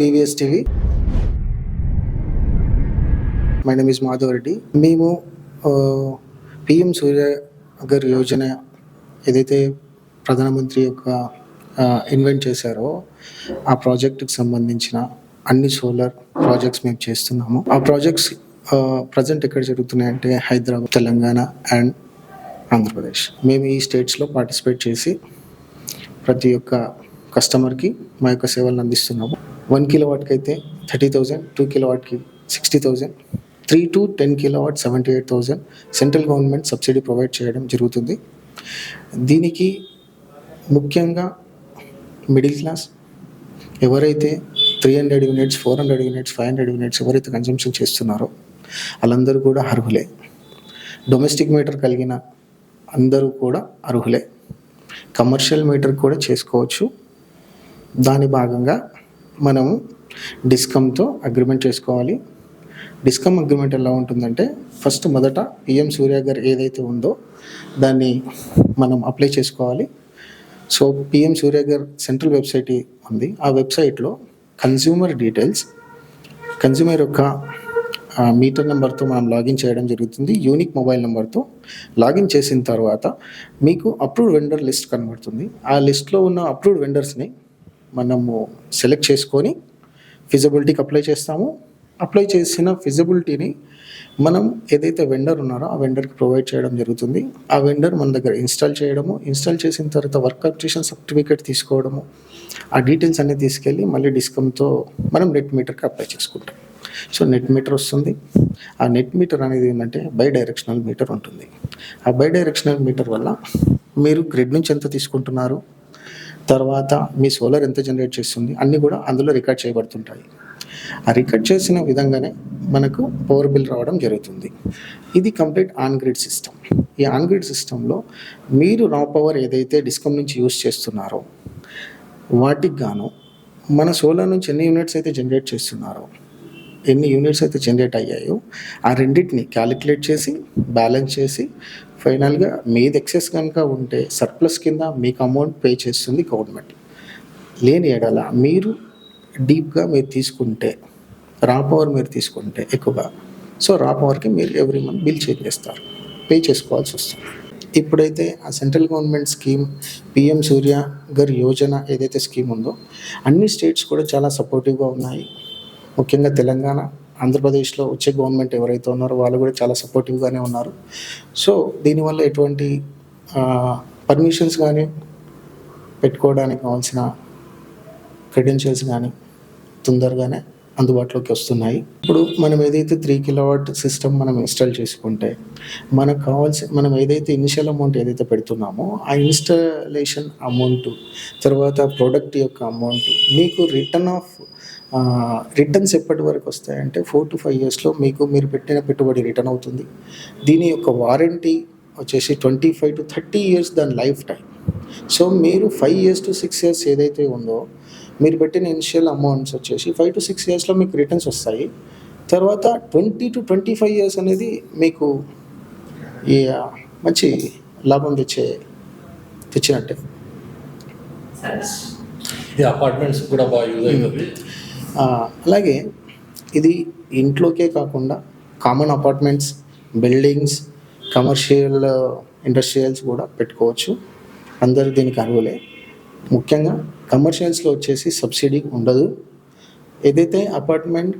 BVS TV my name is Madhav Reddy మేము PM Surya Ghar Yojana ఏదైతే ప్రధానమంత్రి యొక్క ఇన్వెంట్ చేశారో ఆ ప్రాజెక్టుకి సంబంధించిన అన్ని సోలార్ ప్రాజెక్ట్స్ మేము చేస్తున్నాము. ఆ ప్రాజెక్ట్స్ ప్రజెంట్ ఎక్కడ జరుగుతున్నాయంటే హైదరాబాద్ తెలంగాణ అండ్ ఆంధ్రప్రదేశ్. మేము ఈ స్టేట్స్లో పార్టిసిపేట్ చేసి ప్రతి ఒక్క కస్టమర్కి మా యొక్క సేవలను అందిస్తున్నాము. వన్ కిలో వాట్కి అయితే thirty thousand two kilo వాట్కి sixty thousand three to ten kilo watt seventy eight thousand central government subsidy provide చేయడం జరుగుతుంది. దీనికి ముఖ్యంగా మిడిల్ క్లాస్ ఎవరైతే three hundred units four hundred units five hundred units ఎవరైతే consumption చేస్తున్నారో వాళ్ళందరూ కూడా అర్హులే. డొమెస్టిక్ మీటర్ కలిగిన అందరూ కూడా అర్హులే. కమర్షియల్ మీటర్ కూడా చేసుకోవచ్చు. దాని భాగంగా మనము డిస్కమ్తో అగ్రిమెంట్ చేసుకోవాలి. డిస్కమ్ అగ్రిమెంట్ ఎలా ఉంటుందంటే ఫస్ట్ మొదట పిఎం సూర్య గారు ఏదైతే ఉందో దాన్ని మనం అప్లై చేసుకోవాలి. సో పిఎం సూర్య గారు సెంట్రల్ వెబ్సైట్ ఉంది. ఆ వెబ్సైట్లో కన్జ్యూమర్ డీటెయిల్స్ కన్జ్యూమర్ యొక్క మీటర్ నెంబర్తో మనం లాగిన్ చేయడం జరుగుతుంది యూనిక్ మొబైల్ నెంబర్తో. లాగిన్ చేసిన తర్వాత మీకు అప్రూవ్డ్ వెండర్ లిస్ట్ కనబడుతుంది. ఆ లిస్ట్లో ఉన్న అప్రూవ్డ్ వెండర్స్ని మనము సెలెక్ట్ చేసుకొని ఫిజిబిలిటీకి అప్లై చేస్తాము. అప్లై చేసిన ఫిజిబిలిటీని మనం ఏదైతే వెండర్ ఉన్నారో ఆ వెండర్కి ప్రొవైడ్ చేయడం జరుగుతుంది. ఆ వెండర్ మన దగ్గర ఇన్స్టాల్ చేయడము ఇన్స్టాల్ చేసిన తర్వాత వర్క్ కంప్లీషన్ సర్టిఫికేట్ తీసుకోవడము ఆ డీటెయిల్స్ అన్నీ తీసుకెళ్ళి మళ్ళీ డిస్కమ్తో మనం నెట్ మీటర్కి అప్లై చేసుకుంటాం. సో నెట్ మీటర్ వస్తుంది. ఆ నెట్ మీటర్ అనేది ఏంటంటే బై డైరెక్షనల్ మీటర్ ఉంటుంది. ఆ బై డైరెక్షనల్ మీటర్ వల్ల మీరు గ్రిడ్ నుంచి ఎంత తీసుకుంటున్నారు? తర్వాత మీ సోలార్ ఎంత జనరేట్ చేస్తుంది అన్నీ కూడా అందులో రికార్డ్ చేయబడుతుంటాయి. ఆ రికార్డ్ చేసిన విధంగానే మనకు పవర్ బిల్ రావడం జరుగుతుంది. ఇది కంప్లీట్ ఆన్ గ్రిడ్ సిస్టమ్ ఈ ఆన్ గ్రిడ్ సిస్టంలో మీరు రా పవర్ ఏదైతే డిస్కమ్ నుంచి యూస్ చేస్తున్నారో వాటికి గాను మన సోలార్ నుంచి ఎన్ని యూనిట్స్ అయితే జనరేట్ చేస్తున్నారో ఎన్ని యూనిట్స్ అయితే జనరేట్ అయ్యాయో ఆ రెండింటిని క్యాలిక్యులేట్ చేసి బ్యాలెన్స్ చేసి ఫైనల్గా మీది ఎక్సెస్ కనుక ఉంటే సర్ప్లస్ కింద మీకు అమౌంట్ పే చేస్తుంది గవర్నమెంట్. లేని ఎడల మీరు డీప్గా మీరు తీసుకుంటే రా పవర్ మీరు తీసుకుంటే ఎక్కువగా సో రా పవర్కి మీరు ఎవ్రీ మంత్ బిల్ చేంజ్ చేస్తారు. పే చేసుకోవాల్సి వస్తుంది. ఇప్పుడైతే ఆ central government scheme PM Surya Ghar Yojana ఏదైతే స్కీమ్ ఉందో అన్ని స్టేట్స్ కూడా చాలా సపోర్టివ్గా ఉన్నాయి. ముఖ్యంగా తెలంగాణ ఆంధ్రప్రదేశ్లో వచ్చే గవర్నమెంట్ ఎవరైతే ఉన్నారో వాళ్ళు కూడా చాలా సపోర్టివ్గానే ఉన్నారు. సో దీనివల్ల ఎటువంటి పర్మిషన్స్ కానీ పెట్టుకోవడానికి కావాల్సిన క్రెడెన్షియల్స్ కానీ తొందరగానే అందుబాటులోకి వస్తున్నాయి. ఇప్పుడు మనం ఏదైతే త్రీ కిలోవాట్ సిస్టమ్ మనం ఇన్స్టాల్ చేసుకుంటే మనకు కావాల్సి మనం ఏదైతే ఇనిషియల్ అమౌంట్ ఏదైతే పెడుతున్నామో ఆ ఇన్స్టాలేషన్ అమౌంట్ తర్వాత ప్రోడక్ట్ యొక్క అమౌంట్ మీకు రిటర్న్ ఆఫ్ రిటర్న్స్ ఎప్పటి వరకు వస్తాయంటే ఫోర్ టు ఫైవ్ ఇయర్స్లో మీకు మీరు పెట్టిన పెట్టుబడి రిటర్న్ అవుతుంది. దీని యొక్క వారంటీ వచ్చేసి twenty five to thirty years దాని లైఫ్ టైం. సో మీరు five years to six years ఏదైతే ఉందో మీరు పెట్టిన ఇనిషియల్ అమౌంట్స్ వచ్చేసి ఫైవ్ టు సిక్స్ ఇయర్స్లో మీకు రిటర్న్స్ వస్తాయి. తర్వాత twenty to twenty five years అనేది మీకు ఈ మంచి లాభం తెచ్చే తెచ్చినట్టే. అపార్ట్మెంట్స్ కూడా బాగా యూజ్ అవుతుంది. ఆ, అలాగే ఇది ఇంట్లోకే కాకుండా common apartments buildings commercial industrials కూడా పెట్టుకోవచ్చు. అందరూ దీనికి అర్హులే. ముఖ్యంగా కమర్షియల్స్లో వచ్చేసి సబ్సిడీ ఉండదు. ఏదైతే అపార్ట్మెంట్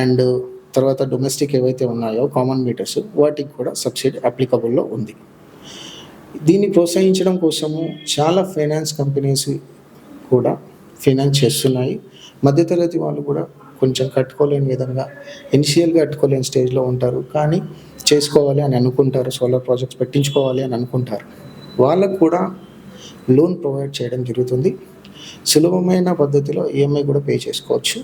అండ్ uh, తర్వాత డొమెస్టిక్ ఏవైతే ఉన్నాయో కామన్ మీటర్స్ వాటికి కూడా సబ్సిడీ అప్లికబుల్లో ఉంది. దీన్ని ప్రోత్సహించడం కోసము చాలా ఫైనాన్స్ కంపెనీస్ కూడా ఫైనాన్స్ చేస్తున్నాయి. మధ్యతరగతి వాళ్ళు కూడా కొంచెం కట్టుకోలేని విధంగా ఇనిషియల్గా కట్టుకోలేని స్టేజ్లో ఉంటారు. కానీ చేసుకోవాలి అని అనుకుంటారు సోలార్ ప్రాజెక్ట్స్ పెట్టించుకోవాలి అని అనుకుంటారు. వాళ్ళకు కూడా లోన్ ప్రొవైడ్ చేయడం జరుగుతుంది. సులభమైన పద్ధతిలో ఈఎంఐ కూడా పే చేసుకోవచ్చు.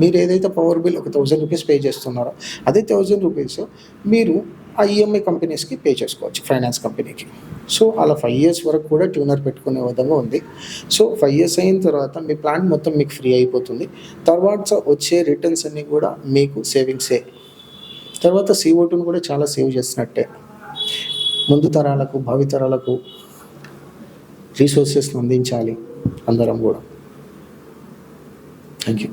మీరు ఏదైతే పవర్ బిల్ ఒక థౌజండ్ రూపీస్ పే చేస్తున్నారో అదే థౌజండ్ రూపీస్ మీరు ఆ ఈఎంఐ కంపెనీస్కి పే చేసుకోవచ్చు ఫైనాన్స్ కంపెనీకి. సో అలా ఫైవ్ ఇయర్స్ వరకు కూడా ట్యూనర్ పెట్టుకునే విధంగా ఉంది. సో ఫైవ్ ఇయర్స్ అయిన తర్వాత మీ ప్లాన్ మొత్తం మీకు ఫ్రీ అయిపోతుంది. తర్వాత వచ్చే రిటర్న్స్ అన్నీ కూడా మీకు సేవింగ్సే. తర్వాత CO2 కూడా చాలా సేవ్ చేసినట్టే. ముందు తరాలకు భావితరాలకు రీసోర్సెస్ని అందించాలి అందరం కూడా. Thank you